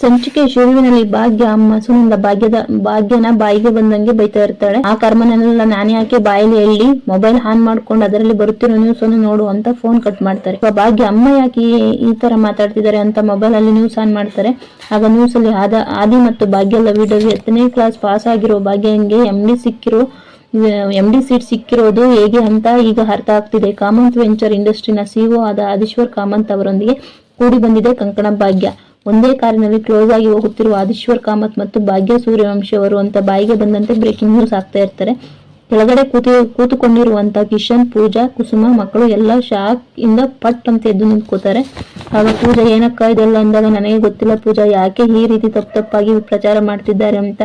ಸಂಚಿಕೆ ಶುರುವಿನಲ್ಲಿ ಭಾಗ್ಯ, ಅಮ್ಮ, ಸುನಂದ ಭಾಗ್ಯದ, ಭಾಗ್ಯನ ಬಾಯಿಗೆ ಬಂದಂಗೆ ಬೈತಾ ಇರ್ತಾಳೆ. ಆ ಕರ್ಮನೆಲ್ಲ ನಾನೇ ಯಾಕೆ ಬಾಯಲ್ಲಿ ಹೇಳಿ ಮೊಬೈಲ್ ಆನ್ ಮಾಡ್ಕೊಂಡು ಅದರಲ್ಲಿ ಬರುತ್ತಿರೋ ನ್ಯೂಸ್ ಅನ್ನು ನೋಡು ಅಂತ ಫೋನ್ ಕಟ್ ಮಾಡ್ತಾರೆ. ಭಾಗ್ಯ, ಅಮ್ಮ ಯಾಕೆ ಈ- ತರ ಮಾತಾಡ್ತಿದ್ದಾರೆ ಅಂತ ಮೊಬೈಲ್ ಅಲ್ಲಿ ನ್ಯೂಸ್ ಆನ್ ಮಾಡ್ತಾರೆ. ಆಗ ನ್ಯೂಸ್ ಅಲ್ಲಿ ಆದ, ಆದಿ ಮತ್ತು ಭಾಗ್ಯದ ವಿಡಿಯೋ ಹತ್ತನೇ ಕ್ಲಾಸ್ ಪಾಸ್ ಆಗಿರೋ ಭಾಗ್ಯಂಗೆ ಎಂ ಡಿ ಸಿಕ್ಕಿರೋ ಎಂ ಡಿ ಸೀಟ್ ಸಿಕ್ಕಿರೋದು ಹೇಗೆ ಅಂತ ಈಗ ಅರ್ಥ ಆಗ್ತಿದೆ. ಕಾಮಂತ್ ವೆಂಚರ್ ಇಂಡಸ್ಟ್ರಿನ ಸಿಒ ಆದ ಆದೀಶ್ವರ್ ಕಾಮಂತ್ ಅವರೊಂದಿಗೆ ಕೂಡಿ ಬಂದಿದೆ ಕಂಕಣ ಭಾಗ್ಯ. ಒಂದೇ ಕಾರಿನಲ್ಲಿ ಕ್ಲೋಸ್ ಆಗಿ ಹೋಗುತ್ತಿರುವ ಆದಿಶ್ವರ್ ಕಾಮತ್ ಮತ್ತು ಭಾಗ್ಯ ಸೂರ್ಯವಂಶಿ ಅವರು ಅಂತ ಬಾಯಿಗೆ ಬಂದಂತೆ ಬ್ರೇಕಿಂಗ್ ನ್ಯೂಸ್ ಆಗ್ತಾ ಇರ್ತಾರೆ ಕೆಳಗಡೆ ಕೂತಿ, ಕೂತುಕೊಂಡಿರುವಂತ ಕಿಶನ್, ಪೂಜಾ, ಕುಸುಮ ಮಕ್ಕಳು ಎಲ್ಲ ಶಾಕ್ ಇಂದ ಪಟ್ ಅಂತ ಎದ್ದು ನಿಂತ್ಕೋತಾರೆ. ಆಗ ಪೂಜಾ, ಏನಕ್ಕ ಇದೆಲ್ಲ ಅಂದಾಗ ನನಗೆ ಗೊತ್ತಿಲ್ಲ ಪೂಜಾ, ಯಾಕೆ ಈ ರೀತಿ ತಪ್ಪು ತಪ್ಪಾಗಿ ಪ್ರಚಾರ ಮಾಡ್ತಿದ್ದಾರೆ ಅಂತ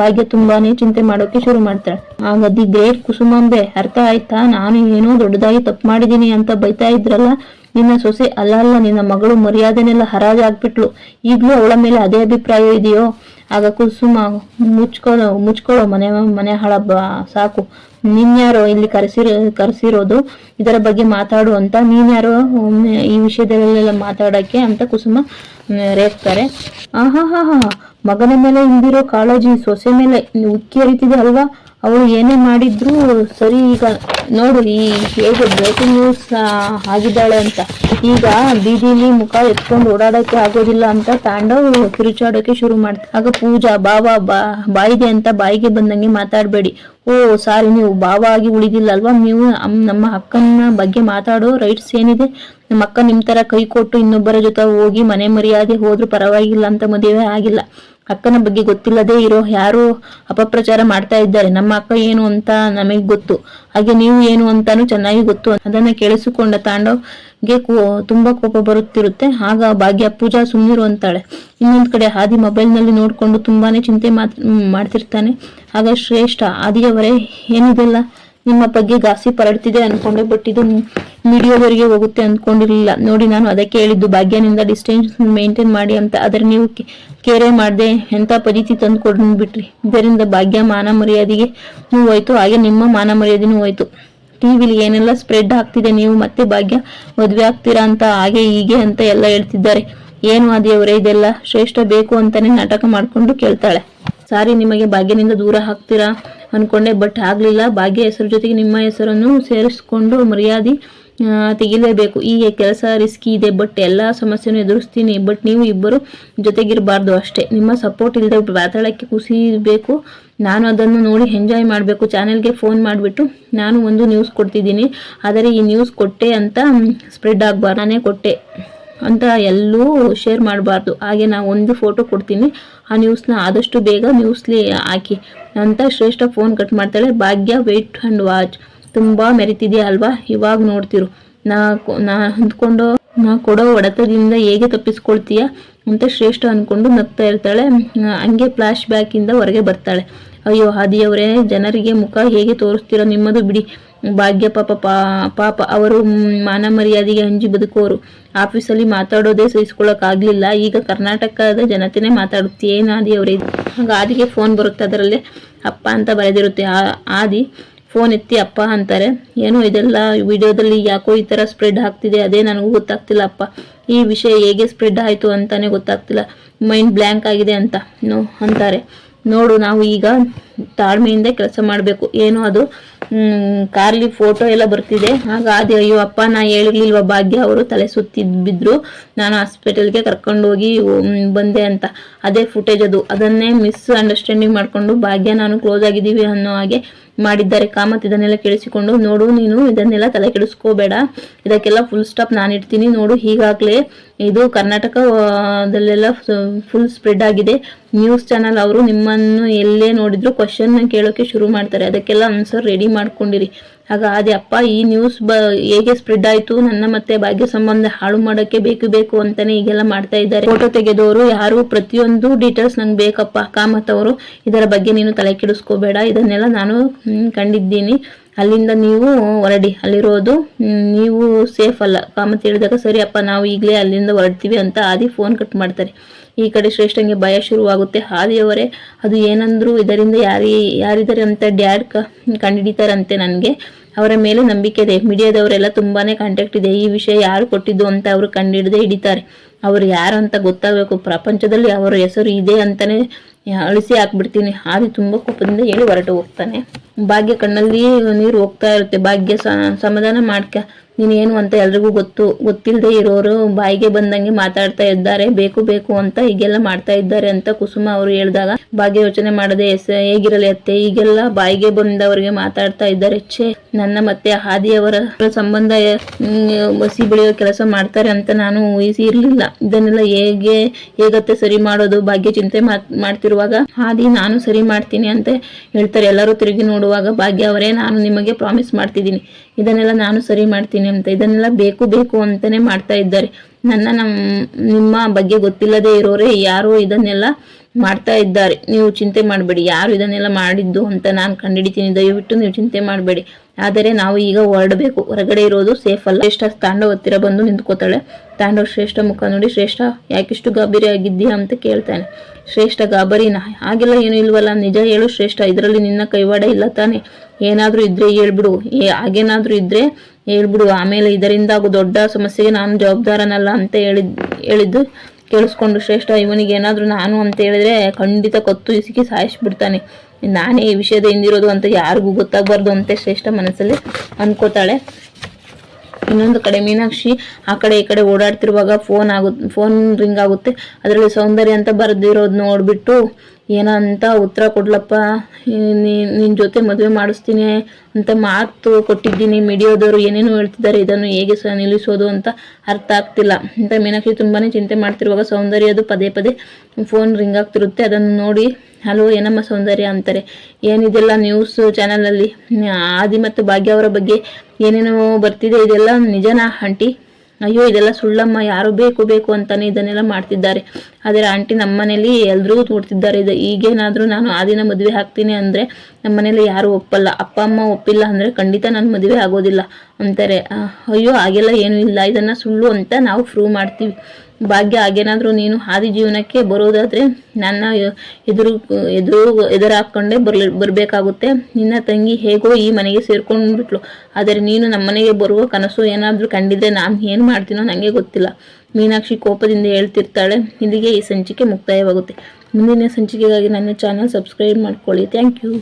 ಭಾಗ್ಯ ತುಂಬಾನೇ ಚಿಂತೆ ಮಾಡೋಕೆ ಶುರು ಮಾಡ್ತಾಳೆ. ಆಗ ದಿ ಗ್ರೇಟ್ ಕುಸುಮಾಂಬೆ ಅರ್ಥ ಆಯ್ತಾ? ನಾನು ಏನೋ ದೊಡ್ಡದಾಗಿ ತಪ್ಪು ಮಾಡಿದೀನಿ ಅಂತ ಬೈತಾ ಇದ್ರಲ್ಲ? ನಿನ್ನ ಸೊಸೆ ಅಲ್ಲ ಅಲ್ಲ ನಿನ್ನ ಮಗಳು ಮರ್ಯಾದೆನೆಲ್ಲ ಹರಾಜಾಗ್ಬಿಟ್ಲು. ಈಗಲೂ ಅವಳ ಮೇಲೆ ಅದೇ ಅಭಿಪ್ರಾಯ ಇದೆಯೋ? ಆಗ ಕುಸುಮ ಮುಚ್ಕೊಳ್ಳೋ ಮುಚ್ಕೊಳ್ಳೋ ಮನೆ ಮನೆ ಹಾಳ ಸಾಕು. ನೀನ್ಯಾರೋ ಇಲ್ಲಿ ಕರೆಸಿರೋ, ಕರೆಸಿರೋದು? ಇದರ ಬಗ್ಗೆ ಮಾತಾಡು ಅಂತ ನೀನ್ಯಾರೋ ಈ ವಿಷಯದಲ್ಲೆಲ್ಲ ಮಾತಾಡಕ್ಕೆ ಅಂತ ಕುಸುಮ ರೇಗ್ತಾರೆ. ಆಹಾ ಹಾ ಹಾ ಮಗನ ಮೇಲೆ ಹಿಂದಿರೋ ಕಾಳಜಿ, ಸೊಸೆ ಮೇಲೆ ಉಕ್ಕಿ ಹರಿತಿದೆ ಅಲ್ವಾ? ಅವಳು ಏನೇ ಮಾಡಿದ್ರು ಸರಿ, ಈಗ ನೋಡು, ಈ ಹೇಗೆ ಬ್ರೇಕಿಂಗ್ ನ್ಯೂಸ್ ಆಗಿದ್ದಾಳೆ ಅಂತ. ಈಗ ಬೀದಿಲಿ ಮುಖ ಎತ್ಕೊಂಡು ಓಡಾಡಕ್ಕೆ ಆಗೋದಿಲ್ಲ ಅಂತ ತಾಂಡವ್ ಕಿರುಚಾಡೋಕೆ ಶುರು ಮಾಡ್ತ ಆಗ ಪೂಜಾ, ಬಾವಾ, ಬಾ, ಬಾಯಿದೆ ಅಂತ ಬಾಯಿಗೆ ಬಂದಂಗೆ ಮಾತಾಡಬೇಡಿ. ಓ, ಸಾರಿ, ನೀವು ಬಾವ ಆಗಿ ಉಳಿದಿಲ್ಲ ಅಲ್ವಾ? ನೀವು ನಮ್ಮ ಅಕ್ಕನ ಬಗ್ಗೆ ಮಾತಾಡೋ ರೈಟ್ಸ್ ಏನಿದೆ? ನಮ್ಮ ಅಕ್ಕ ನಿಮ್ ತರ ಕೈ ಕೊಟ್ಟು ಇನ್ನೊಬ್ಬರ ಜೊತೆ ಹೋಗಿ ಮನೆ ಮರ್ಯಾದೆ ಹೋದ್ರೂ ಪರವಾಗಿಲ್ಲ ಅಂತ ಮದುವೆ ಆಗಿಲ್ಲ. ಅಕ್ಕನ ಬಗ್ಗೆ ಗೊತ್ತಿಲ್ಲದೆ ಇರೋ ಯಾರು ಅಪಪ್ರಚಾರ ಮಾಡ್ತಾ ಇದ್ದಾರೆ. ನಮ್ಮ ಅಕ್ಕ ಏನು ಅಂತ ನಮಗೆ ಗೊತ್ತು. ಹಾಗೆ ನೀವು ಏನು ಅಂತಾನು ಚೆನ್ನಾಗಿ ಗೊತ್ತು. ಅದನ್ನ ಕೇಳಿಸಿಕೊಂಡ ತಾಂಡವ್ಗೆ ಕೋ- ತುಂಬಾ ಕೋಪ ಬರುತ್ತಿರುತ್ತೆ. ಆಗ ಭಾಗ್ಯ ಪೂಜಾ ಸುಮ್ಮನಿರು ಅಂತಾಳೆ. ಇನ್ನೊಂದ್ ಕಡೆ ಆದಿ ಮೊಬೈಲ್ನಲ್ಲಿ ನೋಡ್ಕೊಂಡು ತುಂಬಾನೇ ಚಿಂತೆ ಮಾಡ್ತಿರ್ತಾನೆ. ಆಗ ಶ್ರೇಷ್ಠ, ಆದಿಯವರೇ, ಏನಿದೆಲ್ಲ ನಿಮ್ಮ ಬಗ್ಗೆ ಗಾಸಿ ಪರಡ್ತಿದೆ ಅನ್ಕೊಂಡೆ, ಬಟ್ ಇದು ಮೀಡಿಯಾದವರಿಗೆ ಹೋಗುತ್ತೆ ಅನ್ಕೊಂಡಿರ್ಲಿಲ್ಲ. ನೋಡಿ, ನಾನು ಅದಕ್ಕೆ ಹೇಳಿದ್ದು, ಭಾಗ್ಯನಿಂದ ಡಿಸ್ಟೆನ್ಸ್ ಮೇಂಟೈನ್ ಮಾಡಿ ಅಂತ. ಆದ್ರೆ ನೀವು ಕೇರೆ ಮಾಡದೆ ಎಂತ ಪರಿಸ್ಥಿತಿ ತಂದು ಬಿಟ್ರಿ. ಇದರಿಂದ ಭಾಗ್ಯ ಮಾನ ಮರ್ಯಾದೆಗೆ ನೀವು ಹೋಯ್ತು ಹಾಗೆ ನಿಮ್ಮ ಮಾನ ಮರ್ಯಾದೆನೂ ಹೋಯ್ತು. ಟಿವಿಲಿ ಏನೆಲ್ಲ ಸ್ಪ್ರೆಡ್ ಆಗ್ತಿದೆ ನೀವು ಮತ್ತೆ ಭಾಗ್ಯ ಮದುವೆ ಆಗ್ತೀರಾ ಅಂತ ಹಾಗೆ ಹೀಗೆ ಅಂತ ಎಲ್ಲ ಹೇಳ್ತಿದ್ದಾರೆ. ಏನು ಆದಿಯವರೇ ಇದೆಲ್ಲ ಶ್ರೇಷ್ಠ ಬೇಕು ಅಂತಾನೆ ನಾಟಕ ಮಾಡಿಕೊಂಡು ಕೇಳ್ತಾಳೆ. ಸಾರಿ ನಿಮಗೆ ಭಾಗ್ಯನಿಂದ ದೂರ ಹಾಕ್ತೀರಾ ಅನ್ಕೊಂಡೆ ಬಟ್ ಆಗ್ಲಿಲ್ಲ. ಭಾಗ್ಯ ಹೆಸರು ಜೊತೆಗೆ ನಿಮ್ಮ ಹೆಸರನ್ನು ಸೇರಿಸ್ಕೊಂಡು ಮರ್ಯಾದೆ ಆ, ತೆಗಿಲೇಬೇಕು. ಈ ಕೆಲಸ ರಿಸ್ಕಿ ಇದೆ ಬಟ್ ಎಲ್ಲ ಸಮಸ್ಯೆನೂ ಎದುರಿಸ್ತೀನಿ. ಬಟ್ ನೀವು ಇಬ್ಬರು ಜೊತೆಗಿರಬಾರ್ದು ಅಷ್ಟೇ. ನಿಮ್ಮ ಸಪೋರ್ಟ್ ಇಲ್ಲದೆ ಬಾತಾಳಕ್ಕೆ ಕುಸಿಬೇಕು ನಾನು ಅದನ್ನು ನೋಡಿ ಎಂಜಾಯ್ ಮಾಡಬೇಕು. ಚಾನೆಲ್ಗೆ ಫೋನ್ ಮಾಡಿಬಿಟ್ಟು ನಾನು ಒಂದು ನ್ಯೂಸ್ ಕೊಡ್ತಿದ್ದೀನಿ. ಆದರೆ ಈ ನ್ಯೂಸ್ ಕೊಟ್ಟೆ ಅಂತ ಸ್ಪ್ರೆಡ್ ಆಗಬಾರ್ದು. ನಾನೇ ಕೊಟ್ಟೆ ಅಂತ ಎಲ್ಲೂ ಶೇರ್ ಮಾಡಬಾರ್ದು. ಹಾಗೆ ನಾನು ಒಂದು ಫೋಟೋ ಕೊಡ್ತೀನಿ. ಆ ನ್ಯೂಸ್ನ ಆದಷ್ಟು ಬೇಗ ನ್ಯೂಸ್ಲಿ ಹಾಕಿ. ಅಂತ ಶ್ರೇಷ್ಠ ಫೋನ್ ಕಟ್ ಮಾಡ್ತಾಳೆ. ಭಾಗ್ಯ ವೆಯ್ಟ್ ಆ್ಯಂಡ್ ವಾಚ್ ತುಂಬ ಮೆರಿತಿದೆಯಾ ಅಲ್ವಾ? ಇವಾಗ ನೋಡ್ತಿರು. ನಾ ನಾ ಹೊಂದ್ಕೊಂಡು, ನಾ ಕೊಡೋ ಹೊಡೆತದಿಂದ ಹೇಗೆ ತಪ್ಪಿಸ್ಕೊಳ್ತೀಯ ಅಂತ ಶ್ರೇಷ್ಠ ಅನ್ಕೊಂಡು ನಗ್ತಾ ಇರ್ತಾಳೆ. ಹಂಗೆ ಫ್ಲಾಶ್ ಬ್ಯಾಕಿಂದ ಹೊರಗೆ ಬರ್ತಾಳೆ. ಅಯ್ಯೋ ಹಾದಿಯವರೇ ಜನರಿಗೆ ಮುಖ ಹೇಗೆ ತೋರಿಸ್ತೀರೋ ನಿಮ್ಮದು ಬಿಡಿ. ಭಾಗ್ಯ ಪಾಪ ಪಾಪ, ಅವರು ಮಾನ ಮರ್ಯಾದೆಗೆ ಹಂಜಿ ಬದುಕೋರು. ಆಫೀಸಲ್ಲಿ ಮಾತಾಡೋದೇ ಆಗ್ಲಿಲ್ಲ ಈಗ ಕರ್ನಾಟಕದ ಜನತೆನೇ ಮಾತಾಡುತ್ತೆ ಏನು ಆಗ ಆದಿಗೆ ಫೋನ್ ಬರುತ್ತೆ ಅದರಲ್ಲೇ. ಅಪ್ಪ ಅಂತ ಬರೆದಿರುತ್ತೆ ಆದಿ. ಫೋನ್ ಎತ್ತಿ ಅಪ್ಪ ಅಂತಾರೆ, ಏನು ಇದೆಲ್ಲ ವಿಡಿಯೋದಲ್ಲಿ ಯಾಕೋ ಈ ಥರ ಸ್ಪ್ರೆಡ್ ಆಗ್ತಿದೆ, ಅದೇ ನನಗೂ ಗೊತ್ತಾಗ್ತಿಲ್ಲ ಅಪ್ಪ. ಈ ವಿಷಯ ಹೇಗೆ ಸ್ಪ್ರೆಡ್ ಆಯಿತು ಅಂತಾನೆ ಗೊತ್ತಾಗ್ತಿಲ್ಲ. ಮೈಂಡ್ ಬ್ಲ್ಯಾಂಕ್ ಆಗಿದೆ ಅಂತ, ನೋ, ಅಂತಾರೆ. ನೋಡು, ನಾವು ಈಗ ತಾಳ್ಮೆಯಿಂದ ಕೆಲಸ ಮಾಡಬೇಕು. ಏನು ಅದು? ಕಾರ್ಲಿ ಫೋಟೋ ಎಲ್ಲ ಬರ್ತಿದೆ. ಆಗ ಅದೇ ಅಯ್ಯೋ, ಅಪ್ಪ, ನಾ ಹೇಳಿರ್ಲಿಲ್ವ ಭಾಗ್ಯ, ಅವರು ತಲೆ ಸುತ್ತಿ ಬಿದ್ರು ನಾನು ಹಾಸ್ಪಿಟಲ್ಗೆ ಕರ್ಕೊಂಡೋಗಿ ಬಂದೆ ಅಂತ. ಅದೇ ಫುಟೇಜ್ ಅದು. ಅದನ್ನೇ ಮಿಸ್ ಅಂಡರ್ಸ್ಟ್ಯಾಂಡಿಂಗ್ ಮಾಡ್ಕೊಂಡು ಭಾಗ್ಯ, ನಾನು ಕ್ಲೋಸ್ ಆಗಿದ್ದೀವಿ ಅನ್ನೋ ಹಾಗೆ ಮಾಡಿದ್ದಾರೆ. ಕಾಮತ್ ಇದನ್ನೆಲ್ಲ ಕೇಳಿಸಿಕೊಂಡು, ನೋಡು, ನೀನು ಇದನ್ನೆಲ್ಲ ತಲೆ ಕೆಡಿಸ್ಕೋಬೇಡ. ಇದಕ್ಕೆಲ್ಲ ಫುಲ್ ಸ್ಟಾಪ್ ನಾನು ಇಡ್ತೀನಿ. ನೋಡು ಈಗಾಗಲೇ ಇದು ಕರ್ನಾಟಕದಲ್ಲೆಲ್ಲ ಫುಲ್ ಸ್ಪ್ರೆಡ್ ಆಗಿದೆ. ನ್ಯೂಸ್ ಚಾನಲ್ ಅವರು ನಿಮ್ಮನ್ನು ಎಲ್ಲೇ ನೋಡಿದ್ರು ಕ್ವಶನ್ ಕೇಳೋಕೆ ಶುರು ಮಾಡ್ತಾರೆ. ಅದಕ್ಕೆಲ್ಲ ಆನ್ಸರ್ ರೆಡಿ ಮಾಡ್ಕೊಂಡಿರಿ. ಆಗ, ಅದೇ ಅಪ್ಪ, ಈ ನ್ಯೂಸ್ ಬ, ಹೇಗೆ ಸ್ಪ್ರೆಡ್ ಆಯ್ತು? ನನ್ನ ಮತ್ತೆ ಭಾಗ್ಯ ಸಂಬಂಧ ಹಾಳು ಮಾಡೋಕೆ ಬೇಕು ಬೇಕು ಅಂತಾನೆ ಈಗೆಲ್ಲ ಮಾಡ್ತಾ ಇದ್ದಾರೆ. ಫೋಟೋ ತೆಗೆದವರು ಯಾರು? ಪ್ರತಿಯೊಂದು ಡೀಟೇಲ್ಸ್ ನಂಗೆ ಬೇಕಪ್ಪ. ಕಾಮತ್ ಅವರು, ಇದರ ಬಗ್ಗೆ ನೀನು ತಲೆ ಕೆಡಿಸ್ಕೋಬೇಡ. ಇದನ್ನೆಲ್ಲ ನಾನು ಕಂಡಿದ್ದೀನಿ. ಅಲ್ಲಿಂದ ನೀವು ಹೊರಡಿ. ಅಲ್ಲಿರೋದು ನೀವು ಸೇಫ್ ಅಲ್ಲ. ಕಾಮತ್ ಹೇಳಿದಾಗ, ಸರಿ ಅಪ್ಪ, ನಾವು ಈಗಲೇ ಅಲ್ಲಿಂದ ಹೊರಡ್ತೀವಿ ಅಂತ ಆದಿ ಫೋನ್ ಕಟ್ ಮಾಡ್ತಾರೆ. ಈ ಕಡೆ ಶ್ರೇಷ್ಠಂಗೆ ಭಯ ಶುರುವಾಗುತ್ತೆ. ಹಾದಿಯವರೇ, ಅದು ಏನಂದ್ರು ಇದರಿಂದ ಯಾರಿ ಯಾರಿದ್ದಾರೆ ಅಂತ ಡ್ಯಾಡ್ ಕಂಡಿಡಿತಾರಂತೆ ನನಗೆ. ಅವರ ಮೇಲೆ ನಂಬಿಕೆ ಇದೆ. ಮೀಡಿಯಾದವರೆಲ್ಲ ತುಂಬಾನೇ ಕಾಂಟ್ಯಾಕ್ಟ್ ಇದೆ. ಈ ವಿಷಯ ಯಾರು ಕೊಟ್ಟಿದ್ದು ಅಂತ ಅವರು ಕಂಡಿಡದೆ ಹಿಡಿತಾರೆ. ಅವರು ಯಾರು ಅಂತ ಗೊತ್ತಾಗಬೇಕು. ಪ್ರಪಂಚದಲ್ಲಿ ಅವರ ಹೆಸರು ಇದೆ ಅಂತಾನೆ ಅಳಿಸಿ ಹಾಕ್ಬಿಡ್ತೀನಿ. ಹಾದಿ ತುಂಬಾ ಕೋಪದಿಂದ ಹೇಳಿ ಹೊರಟು ಹೋಗ್ತಾನೆ. ಭಾಗ್ಯ ಕಣ್ಣಲ್ಲಿ ನೀರು ಹೋಗ್ತಾ ಇರುತ್ತೆ. ಭಾಗ್ಯ ಸಮಾಧಾನ ಮಾಡ್ಕ ನೀನೇನು ಅಂತ ಎಲ್ರಿಗೂ ಗೊತ್ತು ಗೊತ್ತಿಲ್ಲದೆ ಇರೋರು ಬಾಯಿಗೆ ಬಂದಂಗೆ ಮಾತಾಡ್ತಾ ಇದ್ದಾರೆ, ಬೇಕು ಬೇಕು ಅಂತ ಹೀಗೆಲ್ಲ ಮಾಡ್ತಾ ಇದ್ದಾರೆ ಅಂತ ಕುಸುಮ ಅವರು ಹೇಳಿದಾಗ ಭಾಗ್ಯ ಯೋಚನೆ ಮಾಡದೆ ಹೇಗಿರಲಿ ಅತ್ತೆ ಈಗೆಲ್ಲ ಬಾಯಿಗೆ ಬಂದವರಿಗೆ ಮಾತಾಡ್ತಾ ಇದ್ದಾರೆ. ಛೇ, ನನ್ನ ಮತ್ತೆ ಹಾದಿಯವರ ಸಂಬಂಧ ಬಸಿ ಬೆಳೆಯೋ ಕೆಲಸ ಮಾಡ್ತಾರೆ ಅಂತ ನಾನು ಊಹಿಸಿ ಇರಲಿಲ್ಲ ಇದನ್ನೆಲ್ಲ ಹೇಗೆ, ಹೇಗತ್ತೆ ಸರಿ ಮಾಡೋದು? ಭಾಗ್ಯ ಚಿಂತೆ ಮಾಡ್ತಿರುವಾಗ, ಹಾದಿ ನಾನು ಸರಿ ಮಾಡ್ತೀನಿ ಅಂತ ಹೇಳ್ತಾರೆ. ಎಲ್ಲರೂ ತಿರುಗಿ ನೋಡುವಾಗ ಭಾಗ್ಯ ಅವರೇ, ನಾನು ನಿಮಗೆ ಪ್ರಾಮಿಸ್ ಮಾಡ್ತಿದ್ದೀನಿ. ಇದನ್ನೆಲ್ಲ ನಾನು ಸರಿ ಮಾಡ್ತೀನಿ ಅಂತ, ಇದನ್ನೆಲ್ಲ ಬೇಕು ಬೇಕು ಅಂತಾನೆ ಮಾಡ್ತಾ ಇದ್ದಾರೆ. ನನ್ನ ನಮ್ಮ ನಿಮ್ಮ ಬಗ್ಗೆ ಗೊತ್ತಿಲ್ಲದೆ ಇರೋರೇ ಯಾರು ಇದನ್ನೆಲ್ಲ ಮಾಡ್ತಾ ಇದ್ದಾರೆ. ನೀವು ಚಿಂತೆ ಮಾಡಬೇಡಿ, ಯಾರು ಇದನ್ನೆಲ್ಲ ಮಾಡಿದ್ದು ಅಂತ ನಾನು ಕಂಡುಹಿಡಿತೀನಿ. ದಯವಿಟ್ಟು ನೀವು ಚಿಂತೆ ಮಾಡಬೇಡಿ. ಆದರೆ ನಾವು ಈಗ ಹೊರಡಬೇಕು. ಹೊರಗಡೆ ಇರೋದು ಸೇಫ್ ಅಲ್ಲ. ಶ್ರೇಷ್ಠ ತಾಂಡವ ಹತ್ತಿರ ಬಂದು ನಿಂತ್ಕೋತಾಳೆ. ತಾಂಡವ ಶ್ರೇಷ್ಠ ಮುಖ ನೋಡಿ, ಶ್ರೇಷ್ಠ, ಯಾಕಿಷ್ಟು ಗಾಬರಿ ಆಗಿದ್ದೀಯಾ? ಅಂತ ಕೇಳ್ತಾನೆ. ಶ್ರೇಷ್ಠ ಗಾಬರಿನ, ಹಾಗೆಲ್ಲ ಏನು ಇಲ್ವಲ್ಲ, ನಿಜ ಹೇಳು ಶ್ರೇಷ್ಠ, ಇದರಲ್ಲಿ ನಿನ್ನ ಕೈವಾಡ ಇಲ್ಲ ತಾನೆ. ಏನಾದ್ರೂ ಇದ್ರೆ ಹೇಳ್ಬಿಡು. ಹಾಗೇನಾದ್ರೂ ಇದ್ರೆ ಹೇಳ್ಬಿಡು. ಆಮೇಲೆ ಇದರಿಂದ ದೊಡ್ಡ ಸಮಸ್ಯೆಗೆ ನಾನು ಜವಾಬ್ದಾರನಲ್ಲ ಅಂತ ಹೇಳಿದ್, ಹೇಳಿದ್ದು ಕೇಳಿಸ್ಕೊಂಡು ಶ್ರೇಷ್ಠ ಇವನಿಗೆ ಏನಾದರೂ ನಾನು ಅಂತ ಹೇಳಿದ್ರೆ ಖಂಡಿತ ಕತ್ತು ಇಸಿಕಿ ಸಾಯಿಸ್ಬಿಡ್ತಾನೆ. ನಾನೇ ಈ ವಿಷಯದ ಹಿಂದಿರೋದು ಅಂತ ಯಾರಿಗೂ ಗೊತ್ತಾಗಬಾರ್ದು ಅಂತ ಶ್ರೇಷ್ಠ ಮನಸ್ಸಲ್ಲಿ ಅನ್ಕೋತಾಳೆ. ಇನ್ನೊಂದು ಕಡೆ ಮೀನಾಕ್ಷಿ ಆ ಕಡೆ ಈ ಕಡೆ ಓಡಾಡ್ತಿರುವಾಗ ಫೋನ್ ಆಗುತ್ತೆ ಫೋನ್ ರಿಂಗ್ ಆಗುತ್ತೆ. ಅದರಲ್ಲಿ ಸೌಂದರ್ಯ ಅಂತ ಬರೆದಿರೋದು ನೋಡ್ಬಿಟ್ಟು ಏನಂತ ಉತ್ತರ ಕೊಡ್ಲಪ್ಪ ನಿನ್ನ ಜೊತೆ ಮದುವೆ ಮಾಡಿಸ್ತೀನಿ ಅಂತ ಮಾತು ಕೊಟ್ಟಿದ್ದೀನಿ ಮೀಡಿಯಾದವರು. ಏನೇನು ಹೇಳ್ತಿದ್ದಾರೆ, ಇದನ್ನು ಹೇಗೆ ಸ ನಿಲ್ಲಿಸೋದು ಅಂತ ಅರ್ಥ ಆಗ್ತಿಲ್ಲ. ಅಂತ ಮೀನಾಕ್ಷಿ ತುಂಬಾ ಚಿಂತೆ ಮಾಡ್ತಿರುವಾಗ ಸೌಂದರ್ಯ ಅದು ಪದೇ ಪದೇ ಫೋನ್ ರಿಂಗ್ ಆಗ್ತಿರುತ್ತೆ. ಅದನ್ನು ನೋಡಿ, ಹಲೋ, ಏನಮ್ಮ ಸೌಂದರ್ಯ? ಅಂತಾರೆ. ಏನಿದೆಲ್ಲ ನ್ಯೂಸ್ ಚಾನಲಲ್ಲಿ ಆದಿ ಮತ್ತು ಭಾಗ್ಯ ಅವರ ಬಗ್ಗೆ ಏನೇನೋ ಬರ್ತಿದೆ, ಇದೆಲ್ಲ ನಿಜನಾ, ಆಂಟಿ? ಅಯ್ಯೋ, ಇದೆಲ್ಲ ಸುಳ್ಳಮ್ಮ, ಯಾರು ಬೇಕು ಬೇಕು ಅಂತಾನೆ ಇದನ್ನೆಲ್ಲ ಮಾಡ್ತಿದ್ದಾರೆ. ಆದರೆ ಆಂಟಿ ನಮ್ಮ ಮನೇಲಿ ಎಲ್ಲರೂ ತೋಡ್ತಿದ್ದಾರೆ ಇದು ಈಗೇನಾದರೂ ನಾನು ಆ ದಿನ ಮದುವೆ ಹಾಕ್ತೀನಿ ಅಂದರೆ ನಮ್ಮ ಮನೇಲಿ ಯಾರು ಒಪ್ಪಲ್ಲ. ಅಪ್ಪ, ಅಮ್ಮ ಒಪ್ಪಿಲ್ಲ ಅಂದರೆ ಖಂಡಿತ ನಾನು ಮದುವೆ ಆಗೋದಿಲ್ಲ ಅಂತಾರೆ. ಅಯ್ಯೋ, ಹಾಗೆಲ್ಲ ಏನೂ ಇಲ್ಲ. ಇದನ್ನು ಸುಳ್ಳು ಅಂತ ನಾವು ಪ್ರೂವ್ ಮಾಡ್ತೀವಿ. ಭಾಗ್ಯ ಹಾಗೇನಾದರೂ ನೀನು ಹಾದಿ ಜೀವನಕ್ಕೆ ಬರೋದಾದರೆ ನನ್ನ ಎದುರು ಎದುರು ಎದುರು ಹಾಕ್ಕೊಂಡೇ ಬರ್ಲಿ, ಬರಬೇಕಾಗುತ್ತೆ. ನಿನ್ನ ತಂಗಿ ಹೇಗೋ ಈ ಮನೆಗೆ ಸೇರ್ಕೊಂಡ್ಬಿಟ್ಲು. ಆದರೆ ನೀನು ನಮ್ಮ ಮನೆಗೆ ಬರುವ ಕನಸು ಏನಾದರೂ ಕಂಡಿದ್ರೆ ನಾನು ಏನು ಮಾಡ್ತೀನೋ ನನಗೆ ಗೊತ್ತಿಲ್ಲ. ಮೀನಾಕ್ಷಿ ಕೋಪದಿಂದ ಹೇಳ್ತಿರ್ತಾಳೆ, ಇಲ್ಲಿಗೆ ಈ ಸಂಚಿಕೆ ಮುಕ್ತಾಯವಾಗುತ್ತೆ. ಮುಂದಿನ ಸಂಚಿಕೆಗಾಗಿ ನನ್ನ ಚಾನಲ್ ಸಬ್ಸ್ಕ್ರೈಬ್ ಮಾಡ್ಕೊಳ್ಳಿ. Thank you